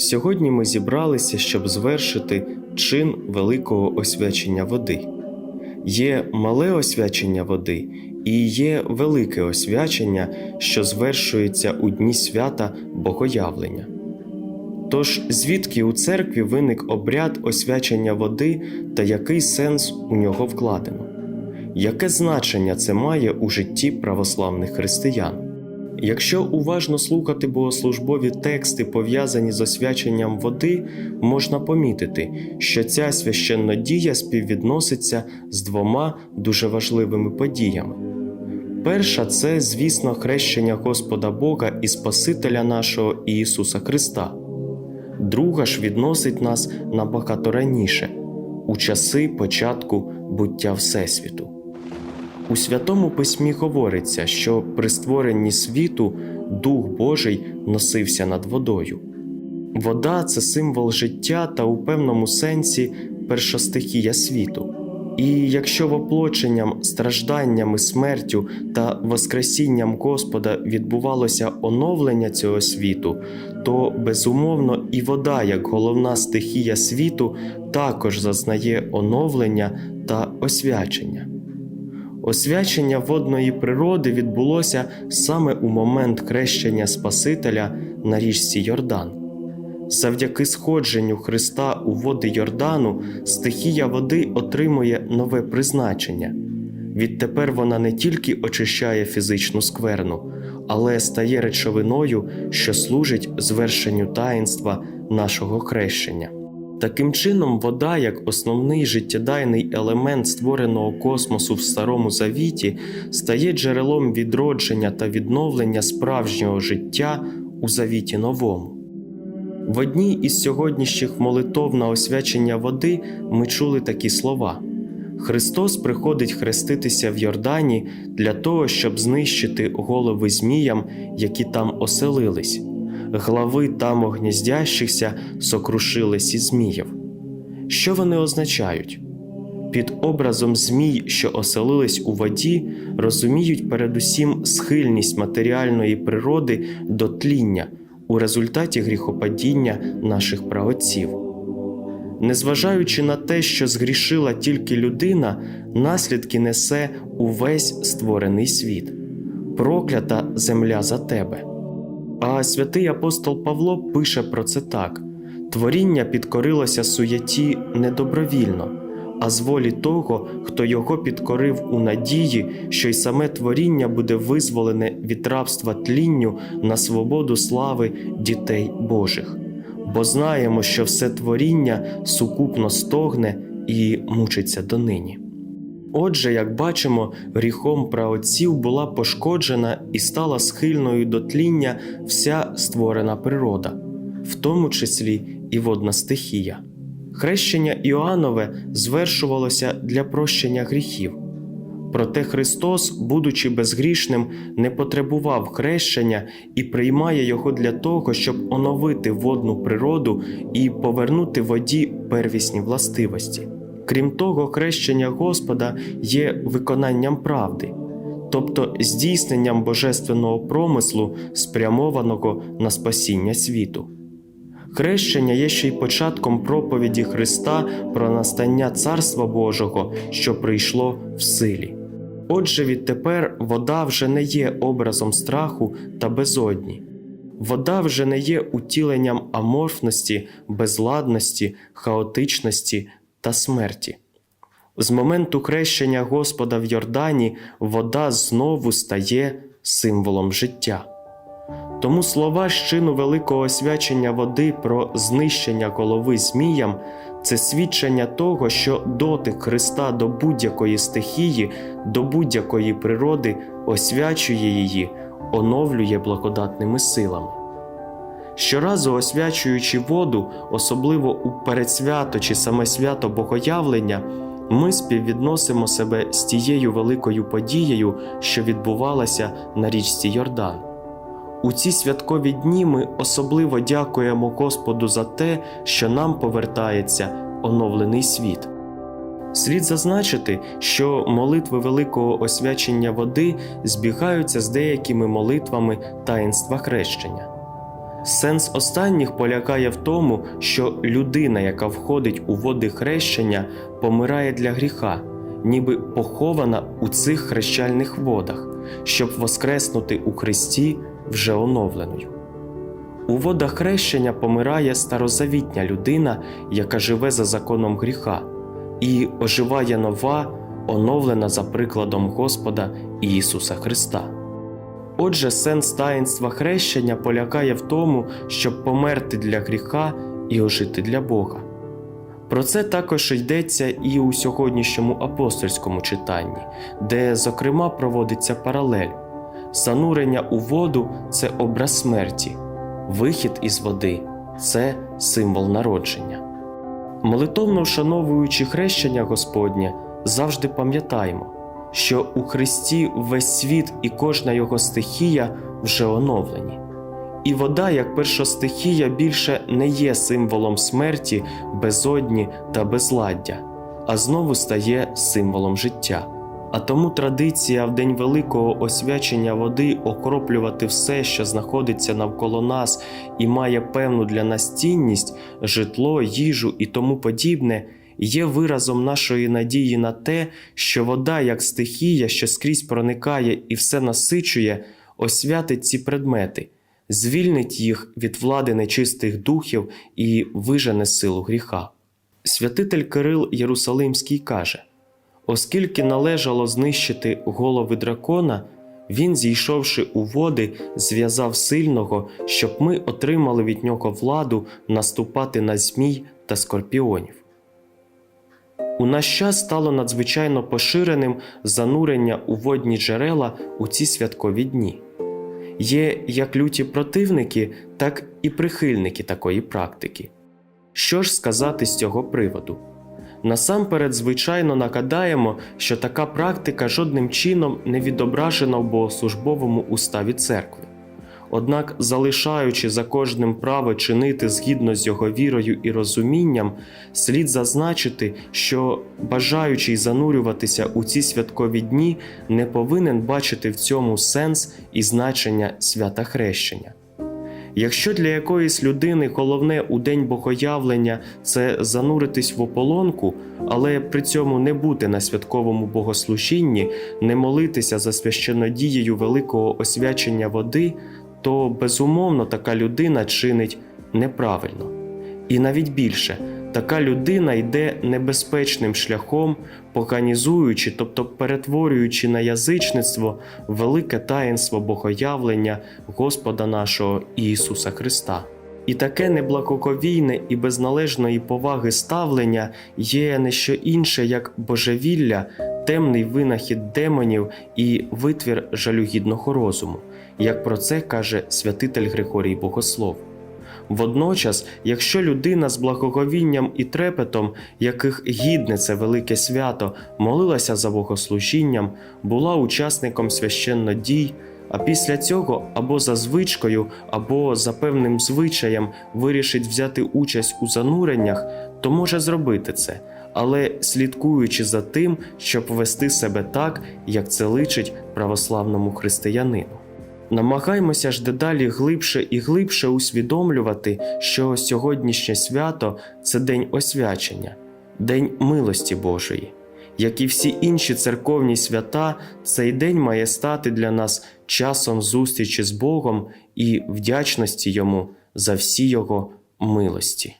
Сьогодні ми зібралися, щоб звершити чин великого освячення води. Є мале освячення води і є велике освячення, що звершується у дні свята Богоявлення. Тож звідки у церкві виник обряд освячення води та який сенс у нього вкладено? Яке значення це має у житті православних християн? Якщо уважно слухати богослужбові тексти, пов'язані з освяченням води, можна помітити, що ця священна дія співвідноситься з двома дуже важливими подіями. Перша це, звісно, хрещення Господа Бога і Спасителя нашого Ісуса Христа. Друга ж відносить нас набагато раніше, у часи початку буття Всесвіту. У Святому Письмі говориться, що при створенні світу Дух Божий носився над водою. Вода це символ життя та у певному сенсі першостихія світу. І якщо воплоченням, стражданнями, смертю та воскресінням Господа відбувалося оновлення цього світу, то безумовно і вода, як головна стихія світу, також зазнає оновлення та освячення. Освячення водної природи відбулося саме у момент хрещення Спасителя на річці Йордан. Завдяки сходженню Христа у води Йордану стихія води отримує нове призначення. Відтепер вона не тільки очищає фізичну скверну, але стає речовиною, що служить звершенню таїнства нашого хрещення. Таким чином, вода, як основний життєдайний елемент створеного космосу в Старому Завіті, стає джерелом відродження та відновлення справжнього життя у Завіті Новому. В одній із сьогоднішніх молитов на освячення води ми чули такі слова: Христос приходить хреститися в Йордані для того, щоб знищити голови зміям, які там оселились. Глави там огніздящихся сокрушились і зміїв. Що вони означають? Під образом змій, що оселились у воді, розуміють передусім схильність матеріальної природи до тління у результаті гріхопадіння наших праотців. Незважаючи на те, що згрішила тільки людина, наслідки несе увесь створений світ, проклята земля за тебе. А святий апостол Павло пише про це так: творіння підкорилося суєті недобровільно, а з волі того, хто його підкорив у надії, що й саме творіння буде визволене від рабства тлінню на свободу слави дітей Божих. Бо знаємо, що все творіння сукупно стогне і мучиться донині. Отже, як бачимо, гріхом праотців була пошкоджена і стала схильною до тління вся створена природа, в тому числі і водна стихія. Хрещення Іоаннове звершувалося для прощення гріхів. Проте Христос, будучи безгрішним, не потребував хрещення і приймає його для того, щоб оновити водну природу і повернути воді первісні властивості. Крім того, хрещення Господа є виконанням правди, тобто здійсненням божественного промислу, спрямованого на спасіння світу. Хрещення є ще й початком проповіді Христа про настання Царства Божого, що прийшло в силі. Отже, відтепер вода вже не є образом страху та безодні. Вода вже не є утіленням аморфності, безладності, хаотичності та смерті. З моменту хрещення Господа в Йордані вода знову стає символом життя. Тому слова з чину великого освячення води про знищення голови зміям це свідчення того, що дотик Христа до будь-якої стихії, до будь-якої природи освячує її, оновлює благодатними силами. Щоразу освячуючи воду, особливо у передсвято чи саме свято Богоявлення, ми співвідносимо себе з тією великою подією, що відбувалася на річці Йордан. У ці святкові дні ми особливо дякуємо Господу за те, що нам повертається оновлений світ. Слід зазначити, що молитви великого освячення води збігаються з деякими молитвами таїнства хрещення. Сенс останніх полягає в тому, що людина, яка входить у води хрещення, помирає для гріха, ніби похована у цих хрещальних водах, щоб воскреснути у Христі вже оновленою. У водах хрещення помирає старозавітня людина, яка живе за законом гріха, і оживає нова, оновлена за прикладом Господа Ісуса Христа. Отже, сенс таїнства хрещення полягає в тому, щоб померти для гріха і ожити для Бога. Про це також йдеться і у сьогоднішньому апостольському читанні, де, зокрема, проводиться паралель. Занурення у воду це образ смерті, вихід із води це символ народження. Молитовно вшановуючи хрещення Господнє, завжди пам'ятаємо, що у Христі весь світ і кожна його стихія вже оновлені. І вода, як перша стихія, більше не є символом смерті, безодні та безладдя, а знову стає символом життя. А тому традиція в день великого освячення води окроплювати все, що знаходиться навколо нас і має певну для нас цінність, житло, їжу і тому подібне, є виразом нашої надії на те, що вода, як стихія, що скрізь проникає і все насичує, освятить ці предмети, звільнить їх від влади нечистих духів і вижене силу гріха. Святитель Кирил Єрусалимський каже: Оскільки належало знищити голови дракона, він, зійшовши у води, зв'язав сильного, щоб ми отримали від нього владу наступати на змій та скорпіонів. У наш час стало надзвичайно поширеним занурення у водні джерела у ці святкові дні. Є як люті противники, так і прихильники такої практики. Що ж сказати з цього приводу? Насамперед, звичайно, нагадаємо, що така практика жодним чином не відображена в богослужбовому уставі церкви. Однак, залишаючи за кожним право чинити згідно з його вірою і розумінням, слід зазначити, що бажаючий занурюватися у ці святкові дні не повинен бачити в цьому сенс і значення свята хрещення. Якщо для якоїсь людини головне у день богоявлення це зануритись в ополонку, але при цьому не бути на святковому богослужінні, не молитися за священнодією великого освячення води, то безумовно така людина чинить неправильно. І навіть більше, така людина йде небезпечним шляхом, поганізуючи, тобто перетворюючи на язичництво велике таїнство богоявлення Господа нашого Ісуса Христа. І таке неблагоговійне і без належної поваги ставлення є не що інше, як божевілля, темний винахід демонів і витвір жалюгідного розуму, як про це каже святитель Григорій Богослов. Водночас, якщо людина з благоговінням і трепетом, яких гідне це велике свято, молилася за богослужінням, була учасником священнодій, а після цього або за звичкою, або за певним звичаєм вирішить взяти участь у зануреннях, то може зробити це, але слідкуючи за тим, щоб вести себе так, як це личить православному християнину. Намагаймося ж дедалі глибше і глибше усвідомлювати, що сьогоднішнє свято це день освячення, день милості Божої. Як і всі інші церковні свята, цей день має стати для нас часом зустрічі з Богом і вдячності Йому за всі Його милості.